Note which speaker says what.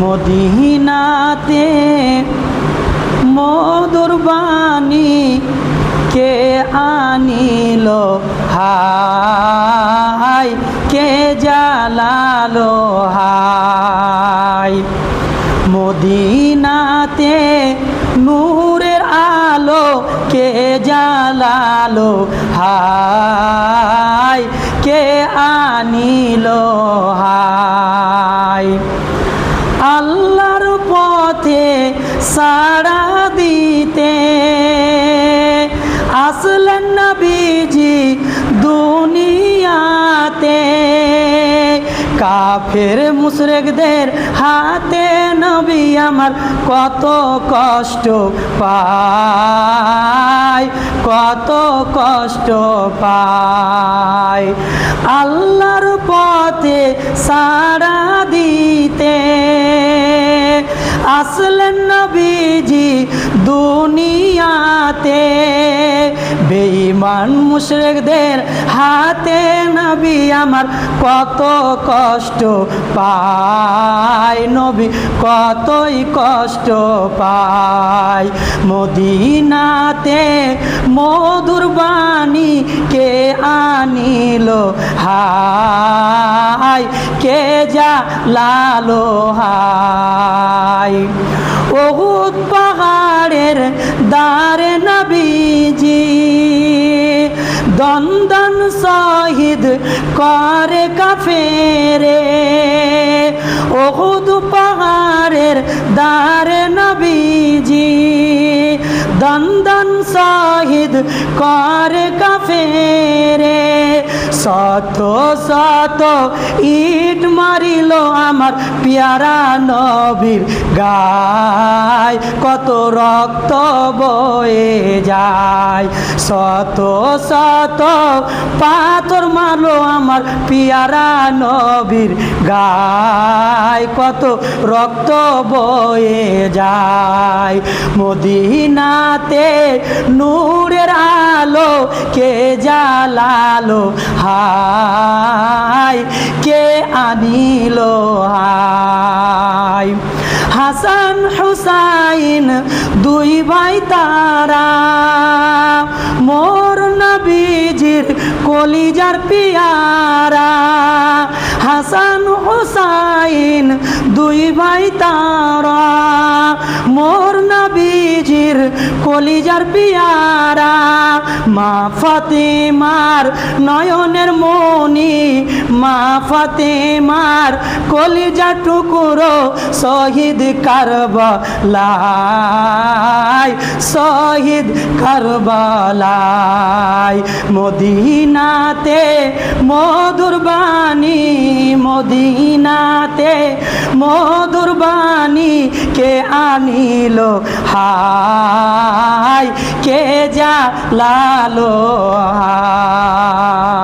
Speaker 1: মদিনাতে মধুর বাণী কে আনিল? হাই, কে জালালো হাই, মদিনাতে নূরের আলো কে জালালো হাই, কে আনিল? হাই কাফের মুশরেকদের হাতে নবী আমার কত কষ্ট পায়, কত কষ্ট পায়। আল্লাহর পথে সারা দিতে আসলেন নবীজি দুনিয়াতে। বেঈমান মুশরিকদের হাতে নবী আমার কত কষ্ট পায়। নবী কতই কষ্ট পায়। মদিনাতে মধুর বাণী কে আনিল? হাই কে যা লালো হাই বহুত পাহাড়ের দারে নবীজি দন্দন শহীদ করে কাফেরে। ওহুদ পাহাড়ের দারে নবীজি দন্দন শহীদ করে কাফেরে। শত শত ইট মারিল আমার পিয়ারা নবীর গায়। কত রক্ত বয়ে যায়। শত শত পাথর মারলো আমার পিয়ারা নবীর গায়। কত রক্ত বয়ে যায়। মদিনাতে নূরের আলো কে জালালো হাই কে আনিল? হাই হাসান হুসাইন, দুই ভাই তারা, মোর নবীজির কলিজার পিয়ারা। হাসান হুসাইন, দুই ভাই তারা, মোর নবীজির কলিজার পিয়ারা, মা ফাতেমার নয়নের মনি মা ফাতেমার কলিজা টুকুরো, শহীদ কারবালাই শহীদ কারবালাই মদিনাতে মধুর বাণী মদিনাতে মধুর বাণী কে আনিল? হায় কে যা লালো হাই